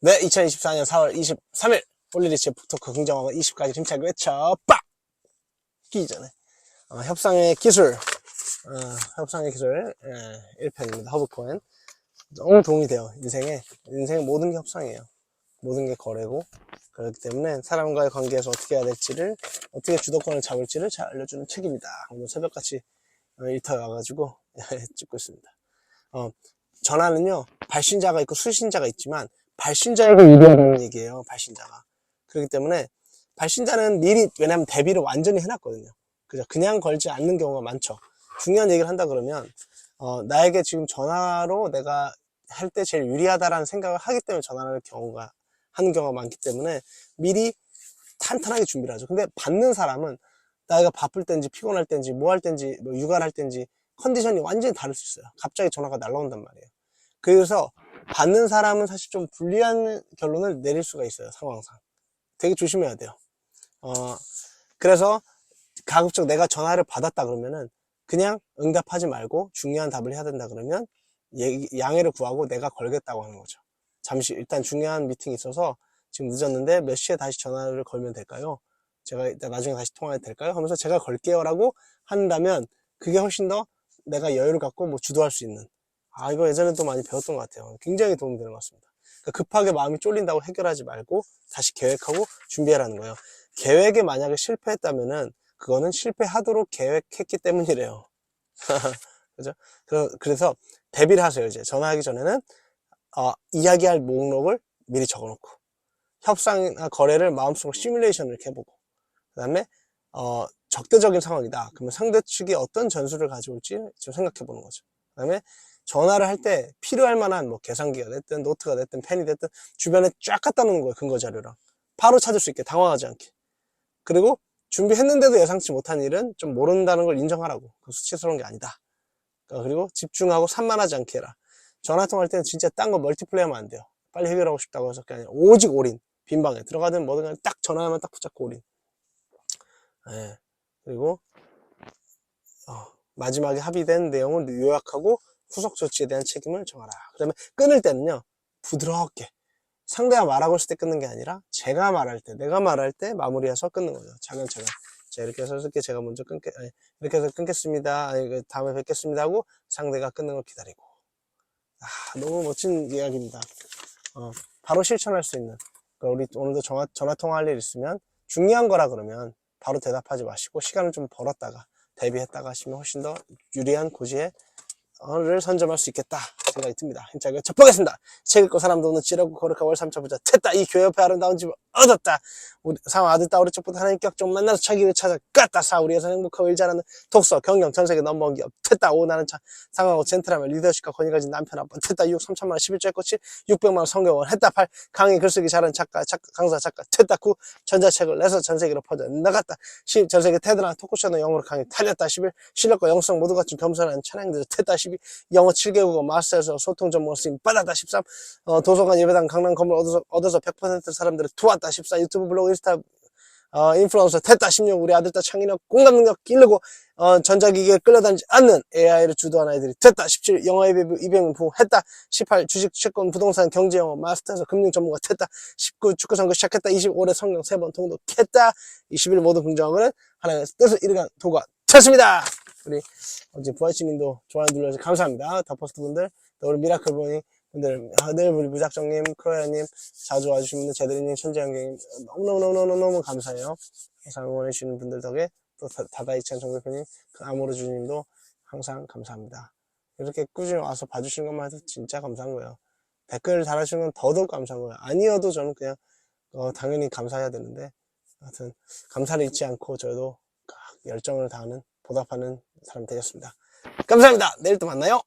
네, 2024년 4월 23일 홀리리치 북토크 긍정어가 20까지 힘차게 외쳐 빡! 끼기 전에 어, 협상의 기술 어, 협상의 기술 예, 1편입니다. 허브 포엔 너무 도움이 돼요. 인생에 인생 모든 게 협상이에요. 모든 게 거래고 그렇기 때문에 사람과의 관계에서 어떻게 해야 될지를 어떻게 주도권을 잡을지를 잘 알려주는 책입니다. 오늘 새벽같이 어, 일터에 와가지고 찍고 있습니다. 어, 전화는요 발신자가 있고 수신자가 있지만 발신자에게 유리하다는 얘기예요. 발신자가 그렇기 때문에 발신자는 미리 왜냐하면 대비를 완전히 해놨거든요. 그죠? 그냥 걸지 않는 경우가 많죠. 중요한 얘기를 한다 그러면 어, 나에게 지금 전화로 내가 할 때 제일 유리하다라는 생각을 하기 때문에 전화를 할 경우가 하는 경우가 많기 때문에 미리 탄탄하게 준비를 하죠. 근데 받는 사람은 나이가 바쁠 때인지 피곤할 때인지 뭐할 때인지 뭐 육아를 할 때인지 컨디션이 완전히 다를 수 있어요. 갑자기 전화가 날라온단 말이에요. 그래서 받는 사람은 사실 좀 불리한 결론을 내릴 수가 있어요. 상황상. 되게 조심해야 돼요. 어, 그래서 가급적 내가 전화를 받았다 그러면은 그냥 응답하지 말고 중요한 답을 해야 된다 그러면 양해를 구하고 내가 걸겠다고 하는 거죠. 잠시 일단 중요한 미팅이 있어서 지금 늦었는데 몇 시에 다시 전화를 걸면 될까요? 제가 나중에 다시 통화해도 될까요? 하면서 제가 걸게요 라고 한다면 그게 훨씬 더 내가 여유를 갖고 뭐 주도할 수 있는 아 이거 예전에 도 많이 배웠던 것 같아요. 굉장히 도움이 되는 것 같습니다. 그러니까 급하게 마음이 쫄린다고 해결하지 말고 다시 계획하고 준비하라는 거예요. 계획에 만약에 실패했다면은 그거는 실패하도록 계획했기 때문이래요. 그죠? 그래서 대비를 하세요. 이제 전화하기 전에는 어, 이야기할 목록을 미리 적어놓고 협상이나 거래를 마음속으로 시뮬레이션을 이렇게 해보고 그 다음에 어, 적대적인 상황이다. 그러면 상대 측이 어떤 전술을 가져올지 좀 생각해 보는 거죠. 그 다음에 전화를 할 때 필요할 만한 뭐 계산기가 됐든 노트가 됐든 펜이 됐든 주변에 쫙 갖다 놓는 거예요. 근거 자료랑. 바로 찾을 수 있게 당황하지 않게. 그리고 준비했는데도 예상치 못한 일은 좀 모른다는 걸 인정하라고. 그 수치스러운 게 아니다. 그러니까 그리고 집중하고 산만하지 않게 해라. 전화 통화할 때는 진짜 딴 거 멀티플레이 하면 안 돼요. 빨리 해결하고 싶다고 해서 아니라 오직 올인. 빈방에 들어가든 뭐든 간에 딱 전화하면 딱 붙잡고 올인. 예. 그리고 어, 마지막에 합의된 내용을 요약하고 후속 조치에 대한 책임을 정하라. 그 다음에 끊을 때는요, 부드럽게. 상대가 말하고 있을 때 끊는 게 아니라, 제가 말할 때, 내가 말할 때 마무리해서 끊는 거죠. 차근차근. 자, 이렇게 해서 이렇게 제가 먼저 끊게, 이렇게 해서 끊겠습니다. 아니, 그 다음에 뵙겠습니다 하고 상대가 끊는 걸 기다리고. 아, 너무 멋진 이야기입니다. 어, 바로 실천할 수 있는. 그러니까 우리 오늘도 전화, 전화 통화할 일 있으면 중요한 거라 그러면 바로 대답하지 마시고 시간을 좀 벌었다가 대비했다가 하시면 훨씬 더 유리한 고지에 를 선점할 수 있겠다 생각이 듭니다. 힘차게 쳐보겠습니다. 책 읽고 사람도 오는 지라고 거룩한 월 삼쳐보자. 됐다. 이 교회 옆에 아름다운 집을 얻었다. 우리 상황 아들 따우리 쪽부터 하나님 격정 만나서 자기를 찾아 깠다. 사우리에서 행복하고 일 잘하는 독서, 경영, 전세계 넘버원 기업. 됐다. 오 나는 차, 상하고 젠틀하면 리더십과 권위 가진 남편 아빠. 됐다. 6, 3천만 원 11조의 꽃이 600만 원 성경원. 했다. 8, 강의 글쓰기 잘하는 작가, 작가, 강사 작가. 됐다. 9, 전자책을 내서 전 세계로 퍼져 나갔다. 10, 전 세계 테드랑 토크쇼는 영어로 강의 탈렸다. 11, 실력과 영성 모두 갖춘 겸손한 찬양들. 됐다. 12, 영어 7개국어 마스터에서 소통 전문 스님 받았다 13 어, 도서관 예배당 강남 건물 얻어서, 얻어서 100% 사람들을 도왔다 14 유튜브 블로그 인스타 어, 인플루언서 됐다 16 우리 아들 딸 창의력 공감 능력 기르고 어, 전자기기에 끌려다니지 않는 AI를 주도한 아이들이 됐다 17 영어 예배 200명 부했다 18 주식 채권 부동산 경제 영어 마스터에서 금융 전문가 됐다 19 축구 선거 시작했다 20 올해 성경 3번 통독했다 21 모든 긍정어는 하나님의 뜻을 이루간 도가 됐습니다 우리 어제 부활시민도 좋아요 눌러주셔서 감사합니다. 더포스트 분들, 또 우리 미라클 보니 분들, 아, 늘 우리 무작정님, 크로야님, 자주 와주신 분들, 제드리님, 천재영님, 너무너무너무너무 감사해요. 항상 응원해주시는 분들 덕에, 또 다- 다다이찬 정 대표님, 그 아모르 주님도 항상 감사합니다. 이렇게 꾸준히 와서 봐주시는 것만 해도 진짜 감사한 거예요. 댓글 달아주시는 건 더더욱 감사한 거예요. 아니어도 저는 그냥, 어, 당연히 감사해야 되는데, 하여튼, 감사를 잊지 않고 저도 열정을 다하는, 보답하는 사람 되겠습니다. 감사합니다. 내일 또 만나요.